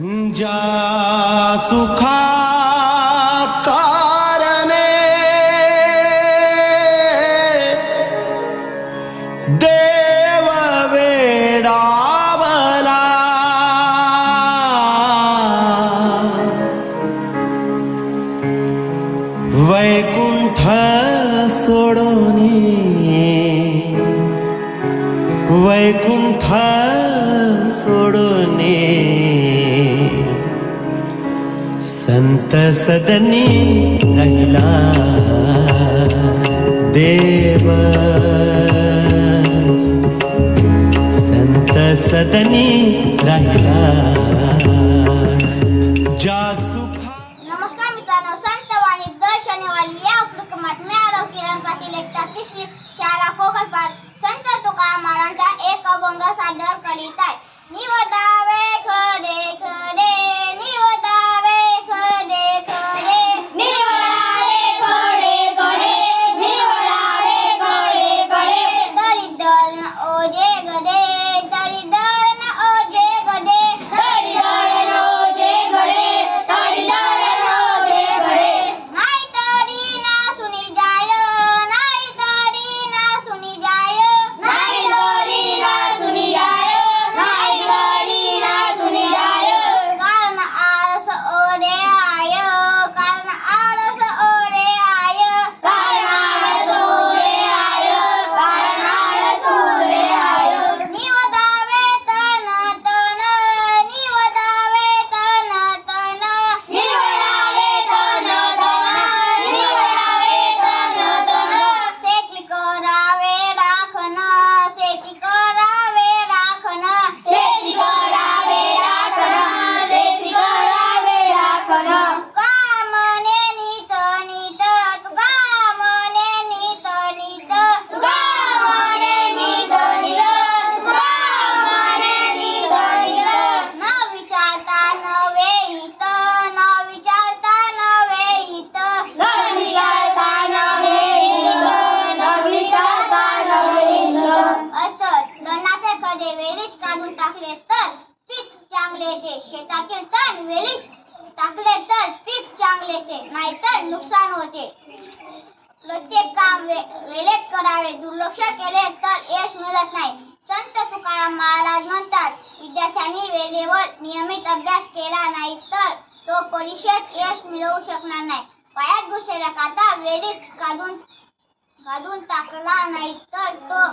ज्या सुखा कारणे देव वेडावला वैकुंठ सोडोनी। वैकुंठ सोडोने। संत सदनी राहिला देव। संत सदनी राहिला। जा सुखा। नमस्कार मित्रांनो संत वाणी दर शनिवारी या उपक्रमात मी आरव किरण पाटील एक तिसरी शाळा कोकणपाल संत तुकाराम महाराजांचा एक अभंग सादर करीत आहे. निवदा टाकले तर पीक चांगले येते नाहीतर नुकसान होते. प्रत्येक काम वे- वेळेत करावे दुर्लक्ष केले तर यश मिळत नाही. संत तुकाराम महाराज म्हणतात विद्यार्थ्यांनी वेळेवर नियमित अभ्यास केला नाही तर तो परीक्षेत यश मिळवू शकणार नाही. पायात घुसलेला काटा वेळीत काढून काढून टाकला नाही तर तो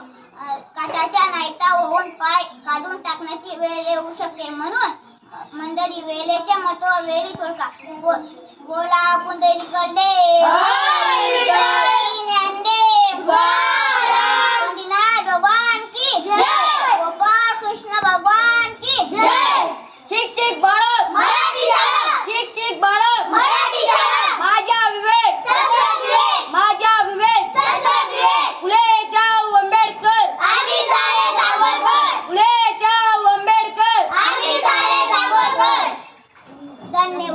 काटाच्या नाहीता होऊन पाय काढून टाकण्याची वेळ येऊ शकते. म्हणून మందరి వేలేచ మతో వేలి తొలక బోలా పుందేని కండే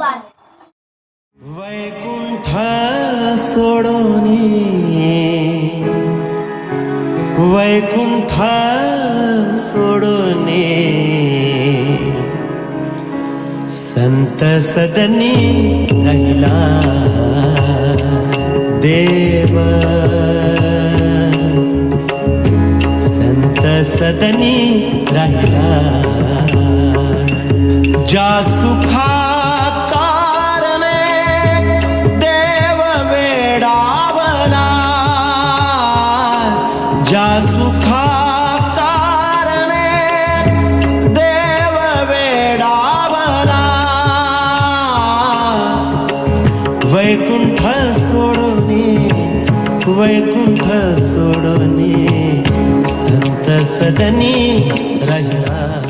भगवान वैकुंठ सोडून वैकुंठ सोडून संत सदनी राहिला देव. संत सदनी राहिला. ज्या सुखा वैकुंठ सोडोनी संत सदनी राहिला.